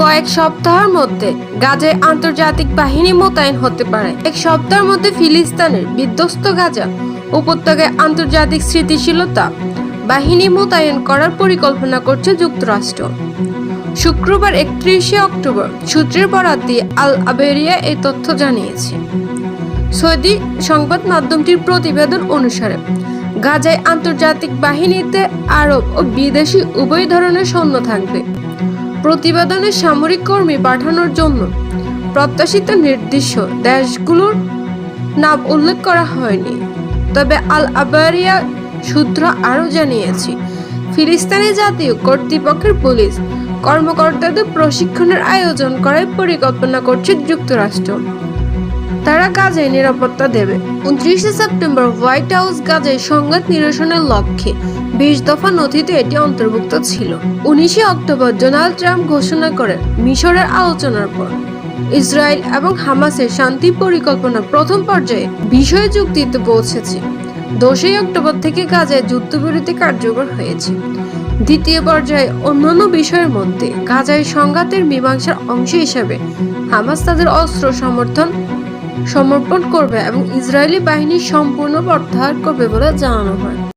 কয়েক সপ্তাহের মধ্যে গাজায় আন্তর্জাতিক বাহিনী মোতায়েন হতে পারে। এক সপ্তাহের মধ্যে ফিলিস্তানের বিধ্বস্ত গাজা উপত্যকায় আন্তর্জাতিক স্থিতিশীলতা বাহিনী মোতায়েন করার পরিকল্পনা করছে যুক্তরাষ্ট্র। শুক্রবার একত্রিশে অক্টোবর সূত্রের বরাত দিয়ে আল আবেরিয়া এই তথ্য জানিয়েছে। সৌদি সংবাদ মাধ্যমটির প্রতিবেদন অনুসারে, গাজায় আন্তর্জাতিক বাহিনীতে আরব ও বিদেশি উভয় ধরনের সৈন্য থাকবে। প্রতিবেদনে সামরিক কর্মী পাঠানোর জন্য প্রত্যাশিত নির্দিষ্ট দেশগুলোর নাম উল্লেখ করা হয়নি। তবে আল আবারিয়া সূত্র আরও জানিয়েছে, ফিলিস্তানি জাতীয় কর্তৃপক্ষের পুলিশ কর্মকর্তাদের প্রশিক্ষণের আয়োজন করার পরিকল্পনা করছে যুক্তরাষ্ট্র। তারা গাজায় নিরাপত্তা দেবে। উনত্রিশে সেপ্টেম্বর হোয়াইট হাউস গাজায় সংঘাত নিরসনের লক্ষ্যে বিশ দফা নথিতে এটি অন্তর্ভুক্ত ছিল। উনিশে অক্টোবর ডোনাল্ড ট্রাম্প ঘোষণা করেন, মিশরের আলোচনার পর। ইসরায়েল এবং হামাসের শান্তি পরিকল্পনা প্রথম পর্যায়ে বিষয় চুক্তিতে পৌঁছেছে। দশই অক্টোবর থেকে গাজায় যুদ্ধবিরতি কার্যকর হয়েছে। দ্বিতীয় পর্যায়ে অন্যান্য বিষয়ের মধ্যে গাজায় সংঘাতের মীমাংসার অংশ হিসেবে হামাস তাদের অস্ত্র সমর্থন সমর্পণ করবে এবং ইসরায়েলি বাহিনী সম্পূর্ণ প্রত্যাহার করবে বলে জানানো হয়।